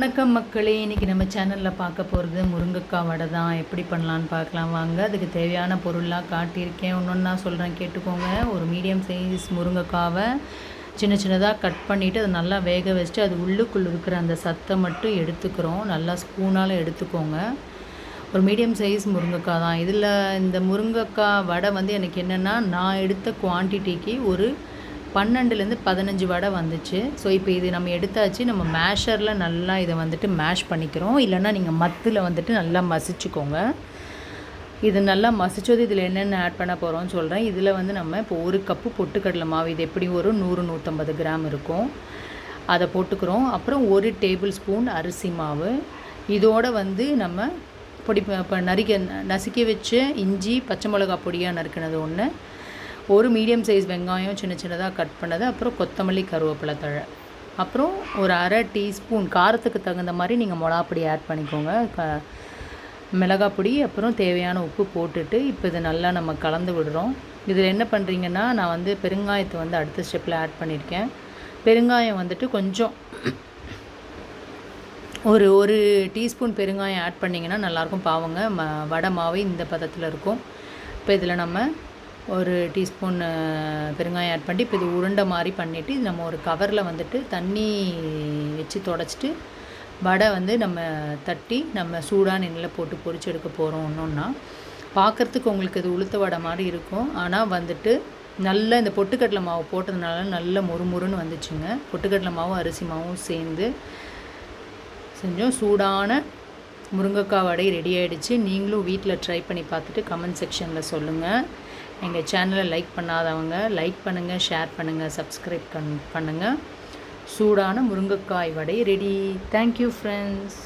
வணக்கம் மக்களே. இன்றைக்கி நம்ம சேனலில் பார்க்க போகிறது முருங்கைக்காய் வடை தான். எப்படி பண்ணலான்னு பார்க்கலாம். வாங்க அதுக்கு தேவையான பொருள்லாம் காட்டியிருக்கேன். ஒன்று நான் சொல்கிறேன் கேட்டுக்கோங்க. ஒரு மீடியம் சைஸ் முருங்கைக்காவை சின்ன சின்னதாக கட் பண்ணிவிட்டு அதை நல்லா வேக வச்சுட்டு அது உள்ளுக்குள்ளே இருக்கிற அந்த சத்தை மட்டும் எடுத்துக்கிறோம். நல்லா ஸ்பூனால் எடுத்துக்கோங்க. ஒரு மீடியம் சைஸ் முருங்கைக்காய் தான். இதில் இந்த முருங்கைக்காய் வடை வந்து எனக்கு என்னென்னா நான் எடுத்த குவான்டிட்டிக்கு ஒரு பன்னெண்டுலேருந்து பதினஞ்சு வடை வந்துச்சு. ஸோ இப்போ இது நம்ம எடுத்தாச்சு நம்ம மேஷரில் நல்லா இதை வந்துட்டு மேஷ் பண்ணிக்கிறோம். இல்லைன்னா நீங்கள் மத்தில் வந்துட்டு நல்லா மசிச்சுக்கோங்க. இது நல்லா மசிச்சது இதில் என்னென்ன ஆட் பண்ண போகிறோம்னு சொல்கிறேன் இதில் வந்து நம்ம இப்போ ஒரு கப்பு பொட்டுக்கடலை மாவு இது எப்படி ஒரு நூறு நூற்றம்பது கிராம் இருக்கும். அதை போட்டுக்கிறோம். அப்புறம் ஒரு டேபிள் ஸ்பூன் அரிசி மாவு. இதோட வந்து நம்ம பொடி இப்போ நறுக்க நசுக்கி வச்ச இஞ்சி பச்சை மிளகா பொடியாக நறுக்கினது ஒன்று ஒரு மீடியம் சைஸ் வெங்காயம் சின்ன சின்னதாக கட் பண்ணது அப்புறம் கொத்தமல்லி கருவேப்பிலை தழை. அப்புறம் ஒரு அரை டீஸ்பூன் காரத்துக்கு தகுந்த மாதிரி நீங்கள் மிளகாப்பொடி ஆட் பண்ணிக்கோங்க. க மிளகாப்பொடி அப்புறம் தேவையான உப்பு போட்டுட்டு இப்போ இது நல்லா நம்ம கலந்து விடுறோம். இதில் என்ன பண்ணுறீங்கன்னா நான் வந்து பெருங்காயத்தை வந்து அடுத்த ஸ்டெப்பில் ஆட் பண்ணியிருக்கேன் பெருங்காயம் வந்துட்டு கொஞ்சம் ஒரு ஒரு டீஸ்பூன் பெருங்காயம் ஆட் பண்ணிங்கன்னா நல்லாயிருக்கும் பாவங்க. ம வடை மாவு இந்த பதத்தில் இருக்கும். இப்போ இதில் நம்ம ஒரு டீஸ்பூன் பெருங்காயம் ஆட் பண்ணி இப்போ இது உருண்டை மாதிரி பண்ணிவிட்டு இது நம்ம ஒரு கவரில் வந்துட்டு தண்ணி வச்சு தொடச்சிட்டு வடை வந்து நம்ம தட்டி நம்ம சூடான எண்ணெயில் போட்டு பொரிச்சு எடுக்க போகிறோம் ஒன்றுன்னா பார்க்குறதுக்கு உங்களுக்கு இது உளுத்த வடை மாதிரி இருக்கும். ஆனால் வந்துட்டு நல்ல இந்த பொட்டுக்கடலை மாவு போட்டதுனால நல்ல முறுமுறுன்னு வந்துச்சுங்க. பொட்டுக்கடலை மாவும் அரிசி மாவும் சேர்ந்து செஞ்சோம். சூடான முருங்கைக்காய் வடை ரெடி ஆகிடுச்சு நீங்களும் வீட்டில் ட்ரை பண்ணி பார்த்துட்டு கமெண்ட் செக்ஷனில் சொல்லுங்கள் எங்கள் சேனலை லைக் பண்ணாதவங்க லைக் பண்ணுங்கள் ஷேர் பண்ணுங்கள் சப்ஸ்கிரைப் கண் பண்ணுங்கள் சூடான முருங்கைக்காய் வடை ரெடி தேங்க்யூ ஃப்ரெண்ட்ஸ்